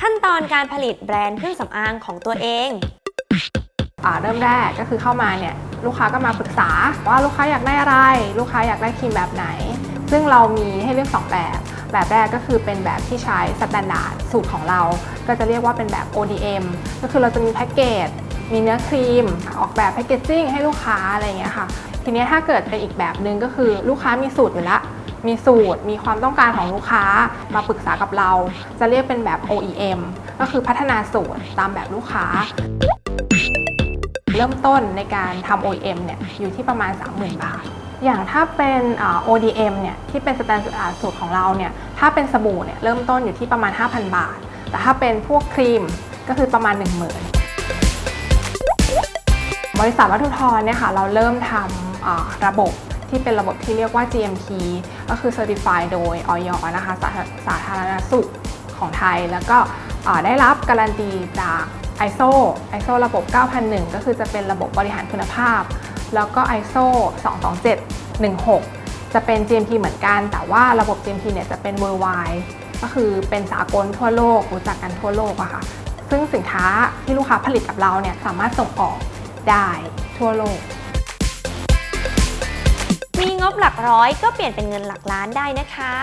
ขั้นตอนการผลิตแบรนด์เครื่องสำอางของตัวเองอ่าเริ่มแรกก็คือเข้ามาเนี่ยลูกค้าก็มาปรึกษาว่าลูกค้าอยากได้อะไร ลูกค้าอยากได้ครีมแบบไหน ซึ่งเรามีให้เลือก 2 แบบ แบบแรกก็คือเป็นแบบที่ใช้สแตนดาร์ดสูตรของเรา ก็จะเรียกว่าเป็นแบบ ODM ก็คือเราจะมีแพ็กเกจมีเนื้อครีม ออกแบบแพ็กเกจจิ้งให้ลูกค้าอะไรอย่างเงี้ยค่ะ ทีนี้ถ้าเกิดเป็นอีกแบบหนึ่งก็คือลูกค้ามีสูตรอยู่แล้ว มีสูตร มีความต้องการของลูกค้ามาปรึกษากับเรา จะเรียกเป็นแบบ OEM ก็คือพัฒนาสูตรตามแบบลูกค้า เริ่มต้นในการทำ OEM เนี่ยอยู่ที่ประมาณ 30,000 บาท อย่างถ้าเป็น ODM เนี่ยที่เป็นสแตนดาร์ดสูตรของเราเนี่ยถ้าเป็นสบู่เนี่ยเริ่มต้นอยู่ที่ประมาณ 5,000 บาท แต่ถ้าเป็นพวกครีมก็คือประมาณ 10,000บริษัทวัตถุทรเนี่ยค่ะเราเริ่มทำระบบ ที่เป็นระบบที่เรียกว่า GMP ก็คือ Certified โดยออยนะคะสาสาธารณสุขของไทย แล้วก็ได้รับการันตีจาก ISO ISO ระบบ 9001 ก็คือจะเป็นระบบบริหารคุณภาพ แล้วก็ ISO 22716 จะเป็น GMP เหมือนกัน แต่ว่าระบบ GMP เนี่ยจะเป็น worldwide ก็คือเป็นสากลทั่วโลกรู้จักกันทั่วโลกอะค่ะ ซึ่งสินค้าที่ลูกค้าผลิตกับเราเนี่ยสามารถส่งออกได้ทั่วโลก บหลักร้อยก็เปลี่ยนเป็นเงินหลักล้านได้นะคะ